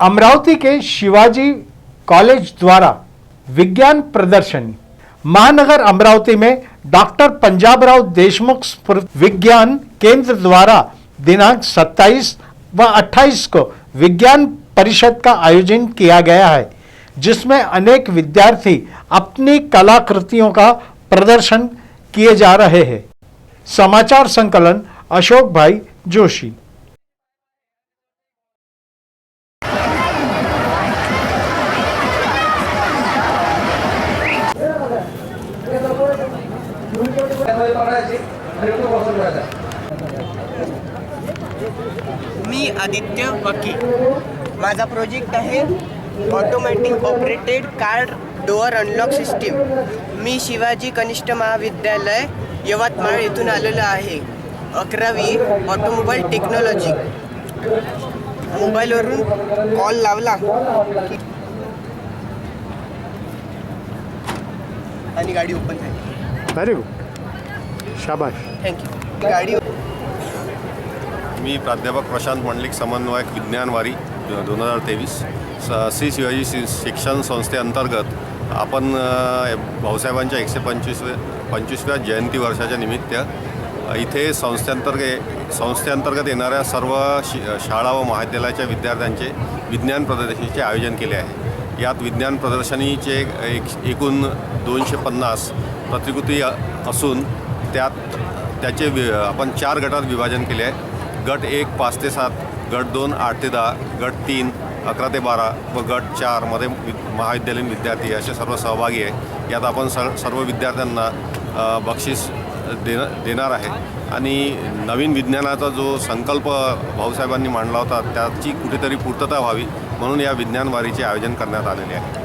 अमरावती के Shivaji college द्वारा विज्ञान प्रदर्शनी, महानगर अमरावती में डॉक्टर पंजाबराव देशमुख विज्ञान केंद्र द्वारा दिनांक 27 व 28 को विज्ञान परिषद का आयोजन किया गया है, जिसमें अनेक विद्यार्थी अपनी कलाकृतियों का प्रदर्शन किए जा रहे हैं। समाचार संकलन अशोक भाई जोशी। मी आदित्य वकी. माझा प्रोजेक्ट आहे automatic operated card door unlock system मी शिवाजी कनिष्ठ महाविद्यालय यवतमाळ येथून आलेलो आहे. अकरावी ऑटोमोबाईल टेक्नॉलॉजी मोबाईलवरून कॉल लावला. आणि गाडी ओपन झाली. व्हेरी गुड शाबाश थँक्यू गाडी मी प्राध्यापक प्रशांत मंडलिक समन्वयक विज्ञानवारी दोन हजार तेवीस. स श्री शिवाजी शि शिक्षण संस्थेअंतर्गत आपण भाऊसाहेबांच्या एकशे पंचवीसवे पंचवीसव्या जयंती वर्षाच्या निमित्त इथे संस्थेअंतर्गत संस्थेअंतर्गत येणाऱ्या सर्व शि शाळा व महाविद्यालयाच्या विद्यार्थ्यांचे विज्ञान प्रदर्शनीचे आयोजन केले आहे. यात विज्ञान प्रदर्शनीचे एक एकूण दोनशे पन्नास प्रतिकृती असून त्यात त्याचे वि आपण चार गटात विभाजन केले आहे. गट एक पाच ते सात गट दोन आठ ते दहा गट तीन अकरा ते बारा व गट चारमध्ये वि महाविद्यालयीन विद्यार्थी असे सर्व सहभागी आहे. यात आपण सर सर्व विद्यार्थ्यांना बक्षीस देण देणार आहे. आणि नवीन विज्ञानाचा जो संकल्प भाऊसाहेबांनी मांडला होता त्याची कुठेतरी पूर्तता व्हावी म्हणून या विज्ञानवारीचे आयोजन करण्यात आलेले आहे.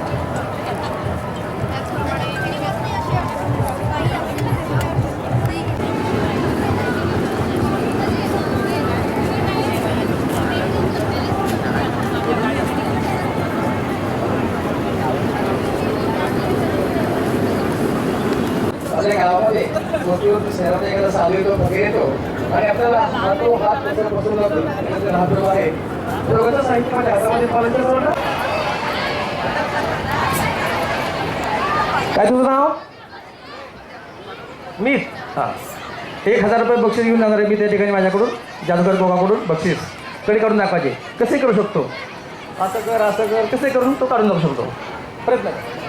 गावामध्ये गोष्टीवरती शहरात एखादा साधू येतो फकीर येतो आणि आपल्याला तो हात कसं बसून जातो त्यानंतर जो आहे दोघांचं साहित्य म्हणजे हातामध्ये कॉलेजचं जवळ ना? काय तुझं नाव? मी हां. एक हजार रुपये बक्षीस घेऊन जाणार आहे मी त्या ठिकाणी माझ्याकडून जादूगर गोगाकडून बक्षीस. कडे काढून दाखवायचे कसे करू शकतो. असं कर असं कर. कसे करून तो काढून दाखवू शकतो. प्रयत्न कर.